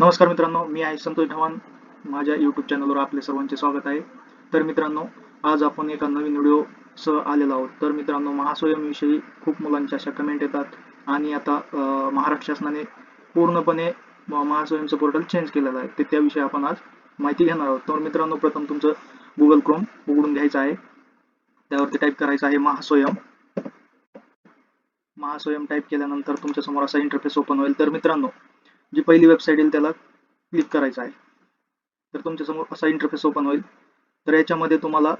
नमस्कार मित्रांनो मी आहे संतोष ढवाण माझ्या यूट्यूब चॅनलवर आपले सर्वांचे स्वागत आहे. तर मित्रांनो आज आपण एका नवीन व्हिडिओ सह आलेलो आहोत. तर मित्रांनो महास्वयंविषयी खूप मुलांच्या अशा कमेंट येतात. आणि आता महाराष्ट्र शासनाने पूर्णपणे महास्वयमचं पोर्टल चेंज केलेलं आहे. ते त्याविषयी आपण आज माहिती घेणार आहोत. तर मित्रांनो प्रथम तुमचं गुगल क्रोम उघडून घ्यायचं आहे. त्यावरती टाईप करायचं आहे महास्वयम महास्वयं टाईप केल्यानंतर तुमच्यासमोर असा इंटरफेस ओपन होईल. तर मित्रांनो जी पहिली वेबसाईट येईल त्याला क्लिक करायचं आहे. तर तुमच्यासमोर असा इंटरफेस ओपन होईल. तर याच्यामध्ये तुम्हाला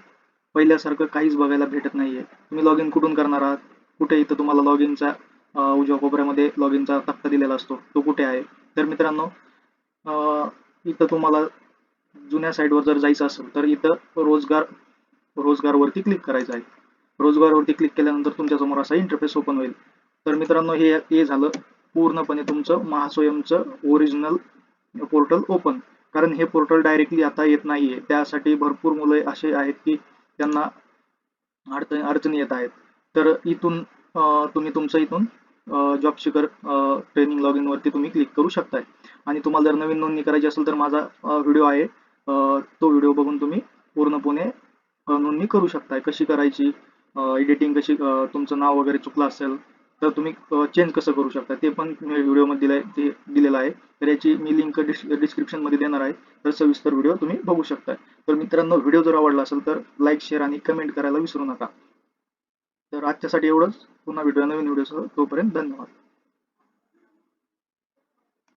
पहिल्यासारखं काहीच बघायला भेटत नाहीये. तुम्ही लॉग इन कुठून करणार आहात? कुठे इथं तुम्हाला लॉग इनचा उजव्या कोपऱ्यामध्ये लॉग इनचा तक्ता दिलेला असतो. तो कुठे आहे? तर मित्रांनो इथं तुम्हाला जुन्या साईटवर जर जायचं असेल तर इथं रोजगार रोजगारवरती क्लिक करायचं आहे. रोजगारवरती क्लिक केल्यानंतर तुमच्यासमोर असा इंटरफेस ओपन होईल. तर मित्रांनो हे हे झालं. पूर्णपणे तुमचं महास्वयमचं ओरिजिनल पोर्टल ओपन कारण हे पोर्टल डायरेक्टली आता येत नाहीये. त्यासाठी भरपूर मुलं असे आहेत की त्यांना अडचणी अडचणी येत आहेत. तर इथून तुम्ही तुमचं इथून जॉब शिकर ट्रेनिंग लॉग इनवरती तुम्ही क्लिक करू शकताय. आणि तुम्हाला जर नवीन नोंदणी करायची असेल तर माझा व्हिडिओ आहे. तो व्हिडिओ बघून तुम्ही पूर्णपणे नोंदणी करू शकताय. कशी करायची एडिटिंग कशी तुमचं नाव वगैरे चुकलं असेल तर तुम्ही चेंज कसं करू शकता? ते पण मी व्हिडिओमध्ये आहे ते दिलेलं आहे. तर याची मी लिंक डिस्क्रिप्शनमध्ये देणार आहे. तर सविस्तर व्हिडिओ तुम्ही बघू शकता. तर मित्रांनो व्हिडिओ जर आवडला असेल तर लाईक शेअर आणि कमेंट करायला विसरू नका. तर आजच्यासाठी एवढंच. पुन्हा व्हिडिओ नवीन व्हिडिओसह. तोपर्यंत धन्यवाद.